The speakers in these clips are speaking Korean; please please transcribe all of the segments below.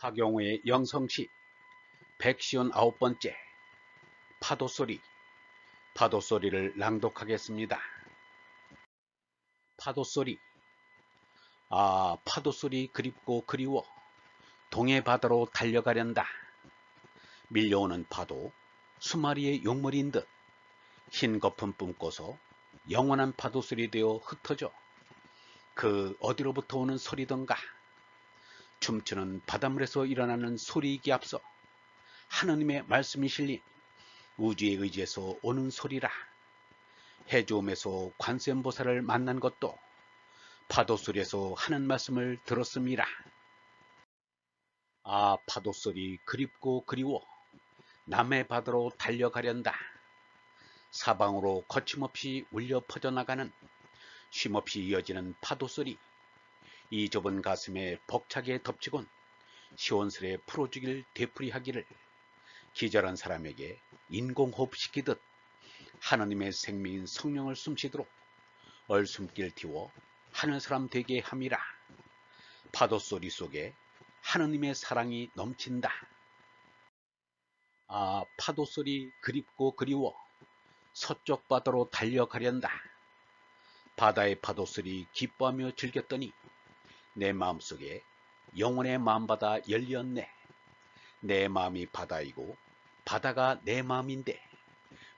타경우의 영성시 159번째 파도소리. 파도소리를 낭독하겠습니다. 파도소리. 아 파도소리 그립고 그리워. 동해 바다로 달려가련다. 밀려오는 파도 수마리의 용머리인 듯. 흰 거품 뿜고서 영원한 파도소리 되어 흩어져. 그 어디로부터 오는 소리던가 춤추는 바닷물에서 일어나는 소리이기 앞서 하느님의 말씀이 실린 우주의 의지에서 오는 소리라 해조음에서 관세음보살을 만난 것도 파도소리에서 하는 말씀을 들었습니다. 아 파도소리 그립고 그리워 남의 바다로 달려가련다. 사방으로 거침없이 울려 퍼져나가는 쉼없이 이어지는 파도소리 이 좁은 가슴에 벅차게 덮치곤 시원스레 풀어주길 되풀이하기를 기절한 사람에게 인공호흡 시키듯 하나님의 생명인 성령을 숨쉬도록 얼숨길 틔워 하는 사람 되게 함이라 파도 소리 속에 하느님의 사랑이 넘친다. 아 파도 소리 그립고 그리워 서쪽 바다로 달려가련다. 바다의 파도 소리 기뻐하며 즐겼더니 내 마음속에 영혼의 마음바다 열렸네. 내 마음이 바다이고 바다가 내 마음인데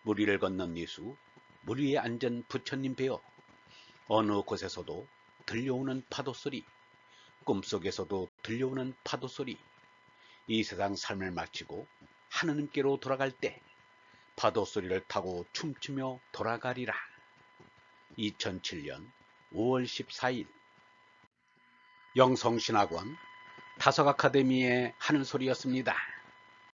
무리를 건넌 예수 물 위에 앉은 부처님 배어 어느 곳에서도 들려오는 파도 소리 꿈속에서도 들려오는 파도 소리 이 세상 삶을 마치고 하느님께로 돌아갈 때 파도 소리를 타고 춤추며 돌아가리라 2007년 5월 14일 영성신학원 다석아카데미의 하는 소리였습니다.